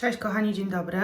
Cześć kochani, dzień dobry.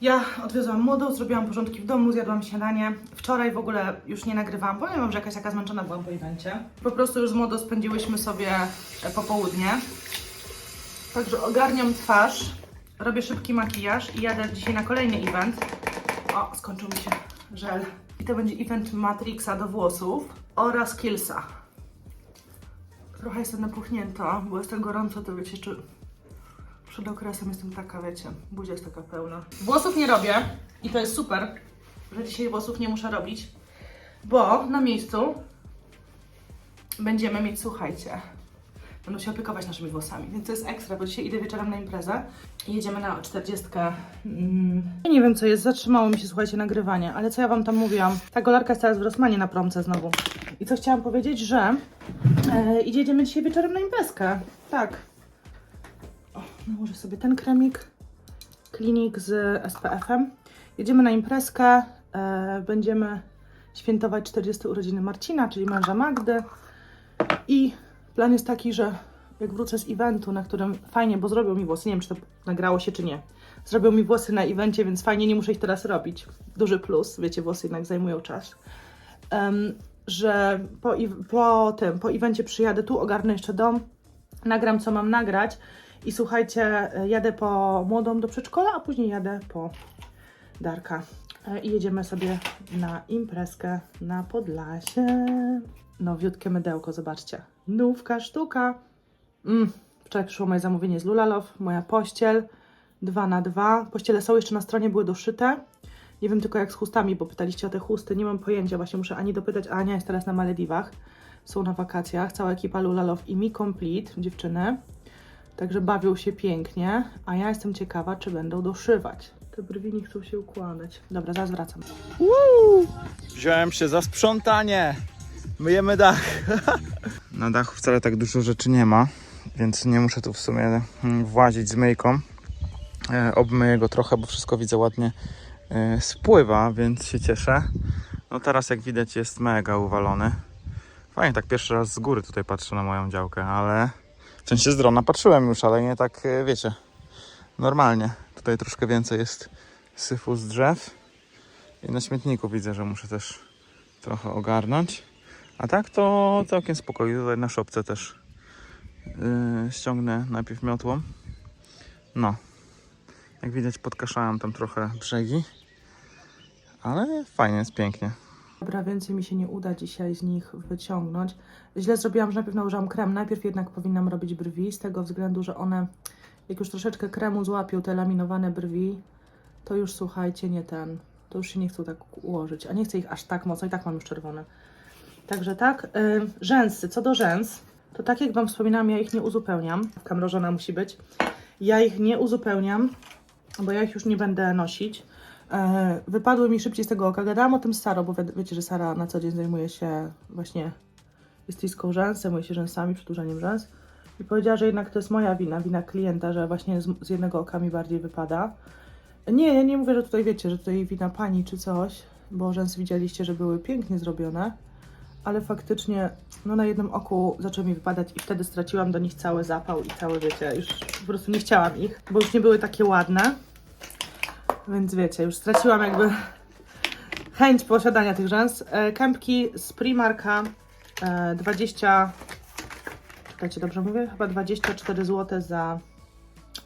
Ja odwiozłam młodą, zrobiłam porządki w domu, zjadłam śniadanie. Wczoraj w ogóle już nie nagrywałam, powiem wam, że jakaś taka zmęczona byłam po evencie. Po prostu już z młodą spędziłyśmy sobie e, popołudnie. Także ogarniam twarz, robię szybki makijaż i jadę dzisiaj na kolejny event. O, skończył mi się żel. I to będzie event Matrixa do włosów oraz Killsa. Trochę jestem napuchnięta, bo jest tak gorąco, to wiecie, czy przed okresem jestem taka, wiecie, buzia jest taka pełna. Włosów nie robię i to jest super, że dzisiaj włosów nie muszę robić, bo na miejscu będziemy mieć, słuchajcie, będą się opiekować naszymi włosami, więc to jest ekstra, bo dzisiaj idę wieczorem na imprezę i jedziemy na 40. Mm. Nie wiem co jest, zatrzymało mi się, słuchajcie, nagrywanie, ale co ja Wam tam mówiłam? Ta golarka jest teraz w Rosmanie na promce znowu. I co chciałam powiedzieć, że e, i jedziemy dzisiaj wieczorem na imprezkę. Tak. Nałożę sobie ten kremik, klinik z SPF-em. Jedziemy na imprezkę, e, będziemy świętować 40 urodziny Marcina, czyli męża Magdy. I plan jest taki, że jak wrócę z eventu, na którym fajnie, bo zrobią mi włosy, nie wiem czy to nagrało się czy nie. Zrobią mi włosy na evencie, więc fajnie, nie muszę ich teraz robić. Duży plus, wiecie, włosy jednak zajmują czas. Em, że po, po tym, po evencie przyjadę tu, ogarnę jeszcze dom, nagram co mam nagrać i słuchajcie, e, jadę po młodą do przedszkola, a później jadę po Darka. E, I jedziemy sobie na imprezkę na Podlasie. Nowiutkie mydełko, zobaczcie. Nówka sztuka. Mm. Wczoraj przyszło moje zamówienie z Lulalow, moja pościel. Dwa na dwa. Pościele są jeszcze na stronie, były doszyte. Nie wiem tylko jak z chustami, bo pytaliście o te chusty. Nie mam pojęcia, właśnie muszę Ani dopytać. Ania jest teraz na Malediwach. Są na wakacjach. Cała ekipa Lulalow i Mi Complete, dziewczyny. Także bawią się pięknie, a ja jestem ciekawa, czy będą doszywać. Te brwi nie chcą się układać. Dobra, zaraz wracam. Wziąłem się za sprzątanie. Myjemy dach. Na dachu wcale tak dużo rzeczy nie ma, więc nie muszę tu w sumie mm, włazić z myjką. E, obmyję go trochę, bo wszystko widzę ładnie e, spływa, więc się cieszę. No teraz jak widać jest mega uwalony. Fajnie, tak pierwszy raz z góry tutaj patrzę na moją działkę, ale w sensie z drona patrzyłem już, ale nie tak, e, wiecie, normalnie. Tutaj troszkę więcej jest syfu z drzew. I na śmietniku widzę, że muszę też trochę ogarnąć. A tak to całkiem spokojnie. Tutaj na szopce też yy, ściągnę najpierw miotłą. No. Jak widać podkaszałem tam trochę brzegi. Ale fajnie, jest pięknie. Dobra, więcej mi się nie uda dzisiaj z nich wyciągnąć. Źle zrobiłam, że najpierw nałożyłam krem. Najpierw jednak powinnam robić brwi, z tego względu, że one, jak już troszeczkę kremu złapią te laminowane brwi, to już słuchajcie, nie ten, to już się nie chcą tak ułożyć. A nie chcę ich aż tak mocno, i tak mam już czerwone. Także tak, yy, rzęsy. Co do rzęs, to tak jak Wam wspominałam, ja ich nie uzupełniam. Kamrożona musi być. Ja ich nie uzupełniam, bo ja ich już nie będę nosić. E, wypadły mi szybciej z tego oka. Gadałam o tym z Sarą, bo wi- wiecie, że Sara na co dzień zajmuje się właśnie stylistką rzęs, zajmuje się rzęsami, przedłużaniem rzęs. I powiedziała, że jednak to jest moja wina, wina klienta, że właśnie z, z jednego oka mi bardziej wypada. Nie, ja nie mówię, że tutaj wiecie, że tutaj wina pani czy coś, bo rzęsy widzieliście, że były pięknie zrobione, ale faktycznie no na jednym oku zaczęły mi wypadać i wtedy straciłam do nich cały zapał i całe, wiecie, już po prostu nie chciałam ich, bo już nie były takie ładne. Więc wiecie, już straciłam jakby chęć posiadania tych rzęs. E, Kępki z Primarka e, 20, czekajcie, dobrze mówię? Chyba 24 zł za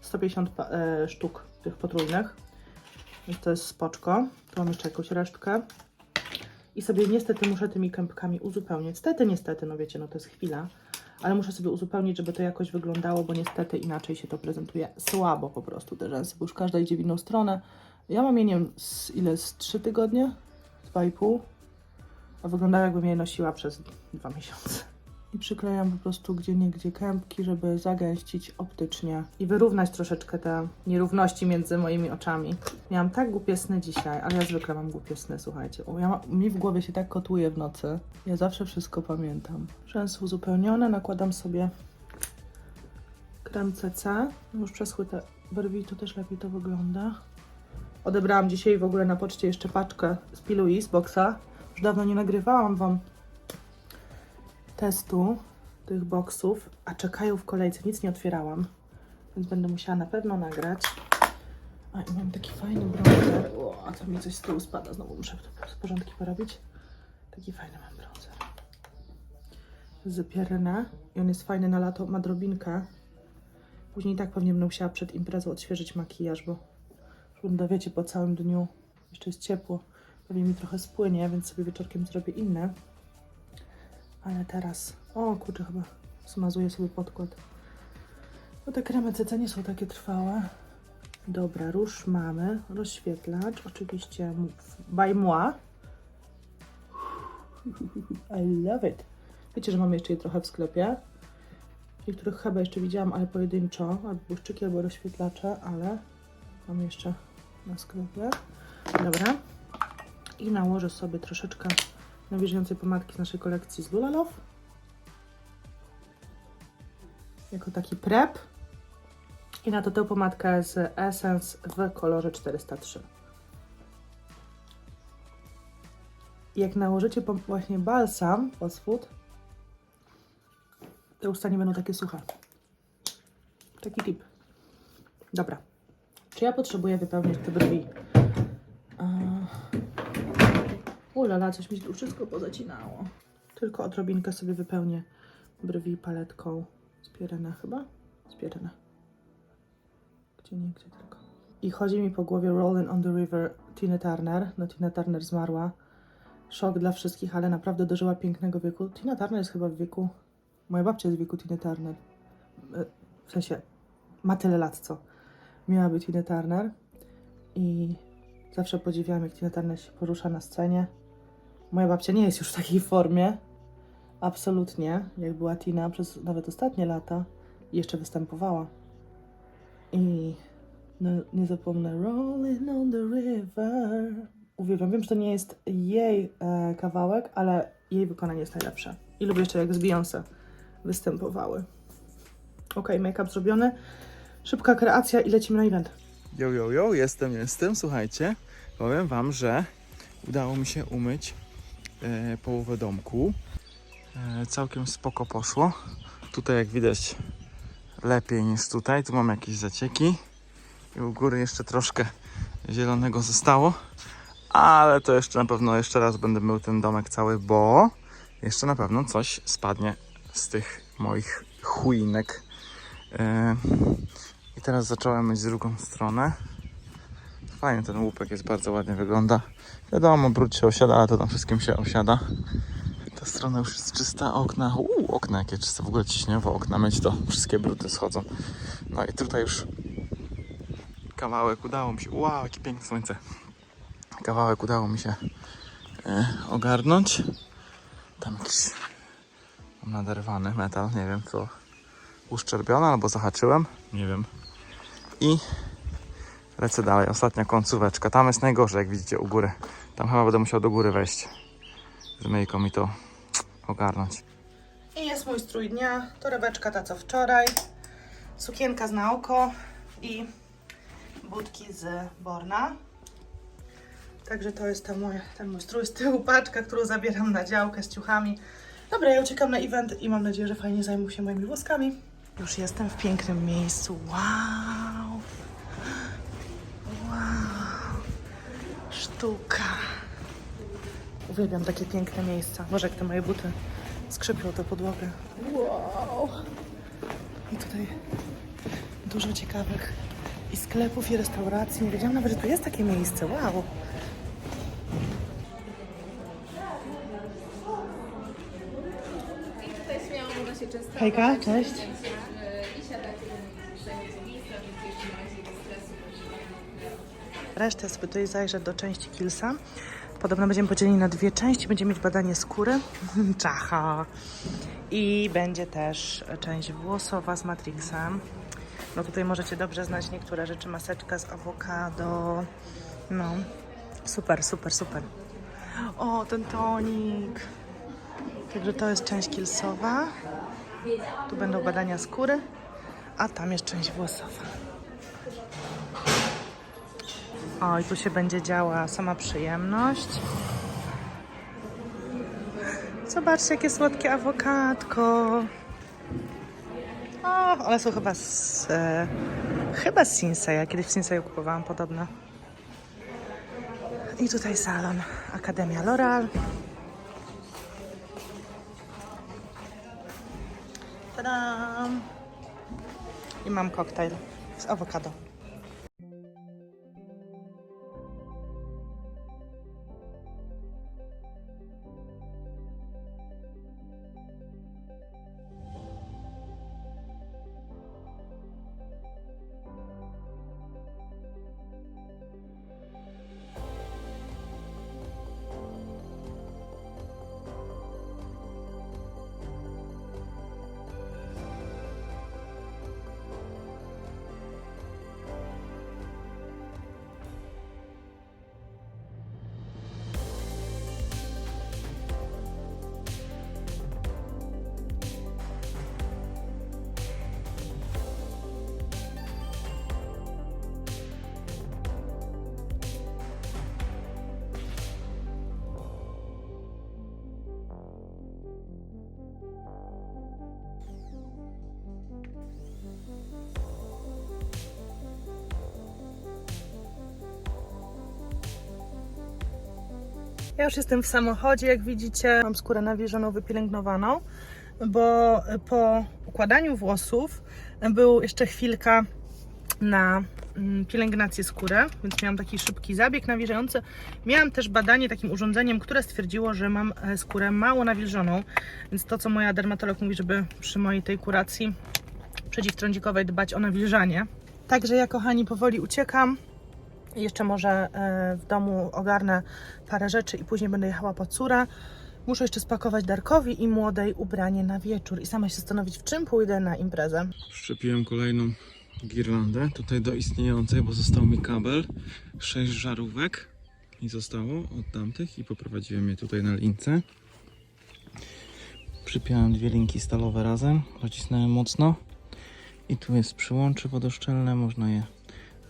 150 pa- e, sztuk tych potrójnych. Więc to jest spoczko. Tu mam jeszcze jakąś resztkę. I sobie niestety muszę tymi kępkami uzupełnić. Niestety, niestety, no wiecie, no to jest chwila. Ale muszę sobie uzupełnić, żeby to jakoś wyglądało, bo niestety inaczej się to prezentuje słabo po prostu te rzęsy, bo już każda idzie w inną stronę. Ja mam je, nie wiem, z ile, z 3 tygodnie? 2,5? A wyglądają jakbym je nosiła przez 2 miesiące. I przyklejam po prostu gdzie niegdzie kępki, żeby zagęścić optycznie i wyrównać troszeczkę te nierówności między moimi oczami. Miałam tak głupie sny dzisiaj, ale ja zwykle mam głupie sny, słuchajcie. Ja ma, mi w głowie się tak kotuje w nocy. Ja zawsze wszystko pamiętam. Rzęsy uzupełnione, nakładam sobie krem CC. Już przeschły te brwi, to też lepiej to wygląda. Odebrałam dzisiaj w ogóle na poczcie jeszcze paczkę z Pilui, z boxa. Już dawno nie nagrywałam Wam testu tych boksów, a czekają w kolejce. Nic nie otwierałam. więc będę musiała na pewno nagrać. A i mam taki fajny bronzer. O, a mi coś z tyłu spada, znowu muszę to porządki porobić. Taki fajny mam bronzer. Z i on jest fajny na lato, ma drobinkę. Później tak pewnie będę musiała przed imprezą odświeżyć makijaż, bo będę, wiecie, po całym dniu jeszcze jest ciepło. Pewnie mi trochę spłynie, więc sobie wieczorkiem zrobię inne. Ale teraz... O, kurczę, chyba zmazuję sobie podkład. No te kremy CC nie są takie trwałe. Dobra, róż mamy. Rozświetlacz, oczywiście by moi. I love it. Wiecie, że mam jeszcze je trochę w sklepie. Niektórych chyba jeszcze widziałam, ale pojedynczo. Albo błyszczyki, albo rozświetlacze, ale mam jeszcze na sklepie. Dobra. I nałożę sobie troszeczkę nawilżającej pomadki z naszej kolekcji z Lula. Jako taki prep. I na to tę pomadkę z Essence w kolorze 403. Jak nałożycie właśnie balsam Osfood, te usta nie będą takie suche. Taki tip. Dobra. Czy ja potrzebuję wypełnić te brwi? Ulala, coś mi tu wszystko pozacinało. Tylko odrobinkę sobie wypełnię brwi paletką z Pierena chyba? Z Pierena. Gdzie nie, gdzie tylko. I chodzi mi po głowie Rolling on the River Tina Turner. No Tina Turner zmarła. Szok dla wszystkich, ale naprawdę dożyła pięknego wieku. Tina Turner jest chyba w wieku... Moja babcia jest w wieku Tiny Turner. E, W sensie, ma tyle lat, co miała Tina Turner. I zawsze podziwiałam, jak Tina Turner się porusza na scenie. Moja babcia nie jest już w takiej formie. Absolutnie. Jak była Tina przez nawet ostatnie lata. I jeszcze występowała. I no, nie zapomnę Rolling on the River. Uwielbiam. Wiem, że to nie jest jej e, kawałek, ale jej wykonanie jest najlepsze. I lubię jeszcze jak z Beyoncé występowały. Ok, make-up zrobiony. Szybka kreacja i lecimy na event. Jo, jo, jo, jestem, jestem. Słuchajcie, powiem wam, że udało mi się umyć e, połowę domku. E, całkiem spoko poszło. Tutaj jak widać lepiej niż tutaj. Tu mam jakieś zacieki. I u góry jeszcze troszkę zielonego zostało. Ale to jeszcze na pewno jeszcze raz będę mył ten domek cały, bo jeszcze na pewno coś spadnie z tych moich chuinek. E, i teraz zacząłem myć z drugą stronę. Fajnie ten łupek jest, bardzo ładnie wygląda. Wiadomo, brud się osiada, ale to na wszystkim się osiada. Ta strona już jest czysta, okna, uuu, okna jakie czyste, w ogóle ciśniowo okna myć, to wszystkie brudy schodzą. No i tutaj już kawałek udało mi się, wow, jakie piękne słońce. Kawałek udało mi się e, ogarnąć. Tam jakiś naderwany metal, nie wiem co uszczerbione albo zahaczyłem, nie wiem. I lecę dalej, ostatnia końcóweczka. Tam jest najgorzej, jak widzicie, u góry. Tam chyba będę musiał do góry wejść z myjką i to ogarnąć. I jest mój strój dnia. Torebeczka ta co wczoraj. Sukienka z na oko i budki z Borna. Także to jest ten mój, ten mój strój z tyłu, paczka, którą zabieram na działkę z ciuchami. Dobra, ja uciekam na event i mam nadzieję, że fajnie zajmą się moimi włoskami. Już jestem w pięknym miejscu. Wow! Sztuka! Uwielbiam takie piękne miejsca. Boże, jak te moje buty skrzypią tę podłogę. Wow! I tutaj dużo ciekawych i sklepów, i restauracji. Nie wiedziałam nawet, że tu jest takie miejsce. Wow! Hejka, cześć. Resztę sobie tutaj zajrzę do części Killsa. Podobno będziemy podzieleni na dwie części. Będziemy mieć badanie skóry. Czacha. I będzie też część włosowa z Matrixem. No tutaj możecie dobrze znać niektóre rzeczy. Maseczka z awokado. No. Super, super, super. O, ten tonik. Także to jest część Killsowa. Tu będą badania skóry. A tam jest część włosowa. O, i tu się będzie działa sama przyjemność. Zobaczcie, jakie słodkie awokadko. O, one są chyba z... E, chyba z Sinseya. Kiedyś w Sinseyu kupowałam podobne. I tutaj salon Akademia L'Oreal. Tadam! I mam koktajl z awokado. Ja już jestem w samochodzie, jak widzicie. Mam skórę nawilżoną, wypielęgnowaną, bo po układaniu włosów był jeszcze chwilka na mm, pielęgnację skóry, więc miałam taki szybki zabieg nawilżający. Miałam też badanie takim urządzeniem, które stwierdziło, że mam e, skórę mało nawilżoną, więc to, co moja dermatolog mówi, żeby przy mojej tej kuracji przeciwtrądzikowej dbać o nawilżanie. Także ja, kochani, powoli uciekam. Jeszcze może e, w domu ogarnę parę rzeczy i później będę jechała po córę. Muszę jeszcze spakować Darkowi i młodej ubranie na wieczór i sama się zastanowić, w czym pójdę na imprezę. Wszczepiłem kolejną girlandę, tutaj do istniejącej, bo został mi kabel, sześć żarówek i zostało od tamtych i poprowadziłem je tutaj na lince. Przypiąłem dwie linki stalowe razem, docisnąłem mocno i tu jest przyłącze wodoszczelne, można je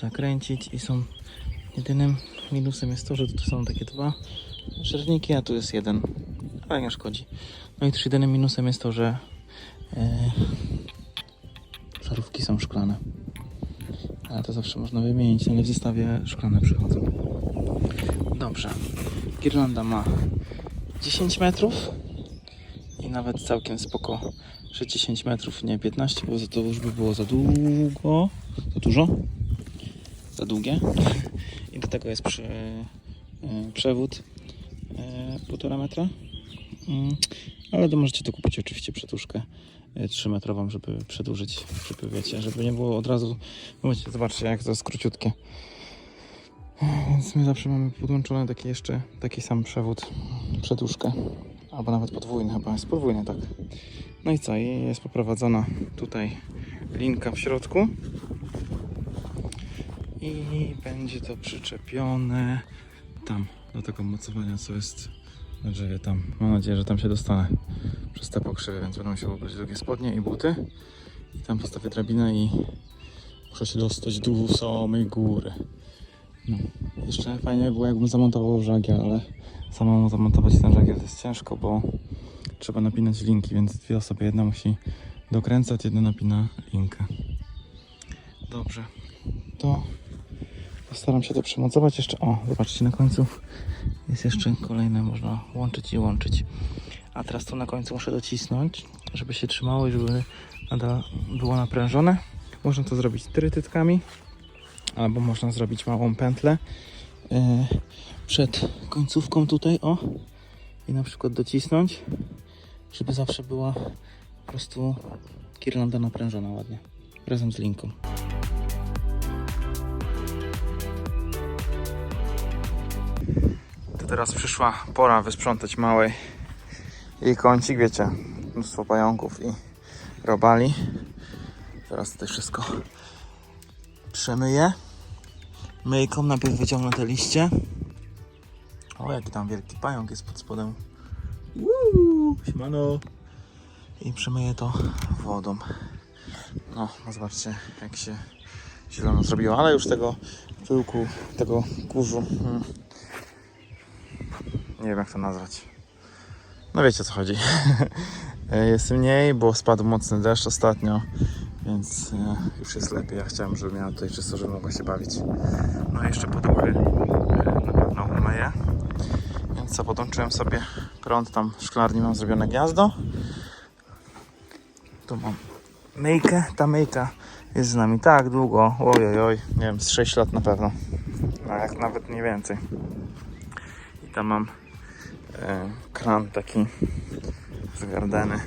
zakręcić i są jedynym minusem jest to, że tu są takie dwa żerniki, a tu jest jeden, ale nie szkodzi. No i też jedynym minusem jest to, że e, Żarówki są szklane. Ale to zawsze można wymienić, ale w zestawie szklane przychodzą. Dobrze. Girlanda ma 10 metrów i nawet całkiem spoko, że 10 metrów, nie 15, bo to już by było za długo. Za dużo? Za długie. I do tego jest przy, e, przewód e, półtora metra. Mm, ale to możecie to kupić oczywiście przedłużkę 3 metrową, żeby przedłużyć, żeby wiecie, żeby nie było od razu, wiecie, zobaczcie jak to jest króciutkie. Więc my zawsze mamy podłączony taki jeszcze, taki sam przewód, przedłużkę, albo nawet podwójny chyba, jest podwójny, tak. No i co, i jest poprowadzona tutaj linka w środku i będzie to przyczepione tam, do tego mocowania, co jest na drzewie tam. Mam nadzieję, że tam się dostanę przez te pokrzywy, więc będę musiał ubrać drugie spodnie i buty. I tam postawię drabinę i muszę się dostać do samej góry. No. Jeszcze fajnie by było, jakbym zamontował żagiel, ale samemu zamontować ten żagiel to jest ciężko, bo trzeba napinać linki, więc dwie osoby, jedna musi dokręcać, jedna napina linkę. Dobrze, to postaram się to przymocować jeszcze. O, zobaczcie, na końcu jest jeszcze kolejne, można łączyć i łączyć. A teraz tu na końcu muszę docisnąć, żeby się trzymało i żeby nadal było naprężone. Można to zrobić trytytkami, albo można zrobić małą pętlę e, przed końcówką tutaj, o, i na przykład docisnąć, żeby zawsze była po prostu girlanda naprężona ładnie, razem z linką. Teraz przyszła pora wysprzątać małej jej kącik, wiecie, mnóstwo pająków i robali. Teraz tutaj wszystko przemyję. Myjką najpierw wyciągnę te liście. O, jaki tam wielki pająk jest pod spodem. Uuu, siemano. I przemyję to wodą. No, no zobaczcie, jak się zielono zrobiło, ale już tego pyłku, tego kurzu, hmm, nie wiem jak to nazwać. No wiecie o co chodzi. Jest mniej, bo spadł mocny deszcz ostatnio, więc e, już jest lepiej. Ja chciałem, żeby miała tutaj czysto, żeby mogła się bawić. No i jeszcze podłuchy e, na pewno umyję. Więc co, podłączyłem sobie prąd, tam w szklarni mam zrobione gniazdo. Tu mam myjkę, ta myjka jest z nami tak długo, oj, oj, nie wiem, z 6 lat na pewno, a jak nawet nie więcej. I tam mam e, kran taki z gardeny,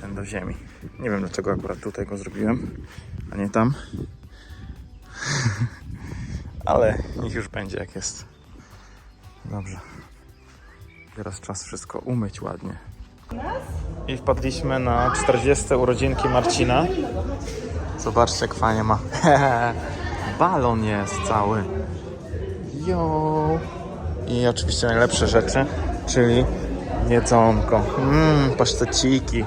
ten do ziemi. Nie wiem dlaczego akurat tutaj go zrobiłem, a nie tam. Ale niech już będzie jak jest. Dobrze. Teraz czas wszystko umyć ładnie. I wpadliśmy na 40 urodzinki Marcina. Zobaczcie, jak fajnie ma. Balon jest cały. Jo. I oczywiście najlepsze rzeczy, czyli jedzonko. Mmm, paszteciki.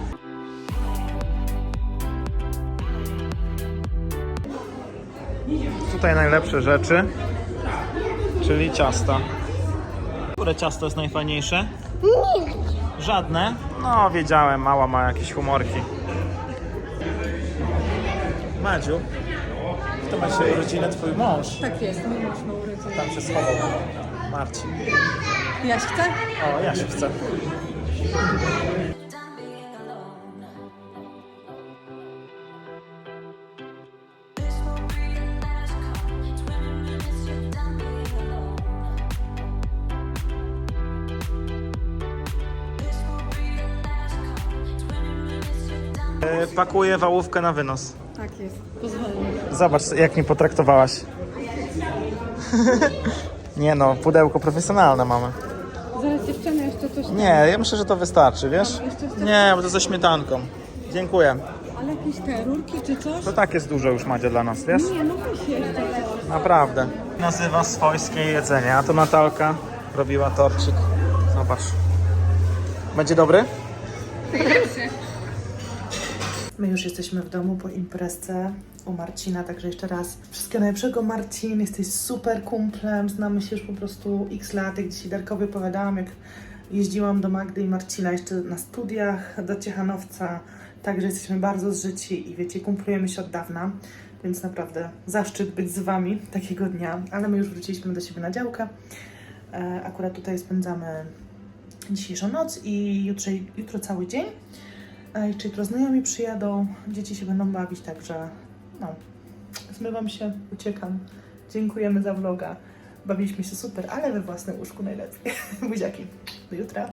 Tutaj najlepsze rzeczy, czyli ciasta. Które ciasto jest najfajniejsze? Żadne? No, wiedziałem, mała ma jakieś humorki. Madziu, kto ma dzisiaj urodzinę? Twój mąż. Tak jest, mój mąż ma urodziny. Tam się schował. Marcin. Jaś chce? O, ja się chcę. E, Pakuję wałówkę na wynos. Tak jest, pozwolę. Zobacz, jak mnie potraktowałaś. Nie no, pudełko profesjonalne mamy. Zaraz dziewczyny jeszcze coś Nie, ja myślę, że to wystarczy, wiesz? Nie, bo to ze śmietanką. Dziękuję. Ale jakieś te rurki czy coś? To tak jest dużo już Madzia dla nas, wiesz? Nie, no weź jeszcze coś. Naprawdę. Nazywa swojskie jedzenie, a to Natalka robiła torcik. Zobacz. Będzie dobry? My już jesteśmy w domu po imprezce u Marcina, także jeszcze raz wszystkiego najlepszego Marcin, jesteś super kumplem, znamy się już po prostu x lat, jak dzisiaj Darkowi opowiadałam, jak jeździłam do Magdy i Marcina jeszcze na studiach do Ciechanowca, także jesteśmy bardzo zżyci i wiecie, kumplujemy się od dawna, więc naprawdę zaszczyt być z Wami takiego dnia, ale my już wróciliśmy do siebie na działkę, e, akurat tutaj spędzamy dzisiejszą noc i jutro, jutro cały dzień. Jeszcze jutro znajomi przyjadą, dzieci się będą bawić, także no, zmywam się, uciekam. Dziękujemy za vloga. Bawiliśmy się super, ale we własnym łóżku najlepiej. Buziaki. Do jutra.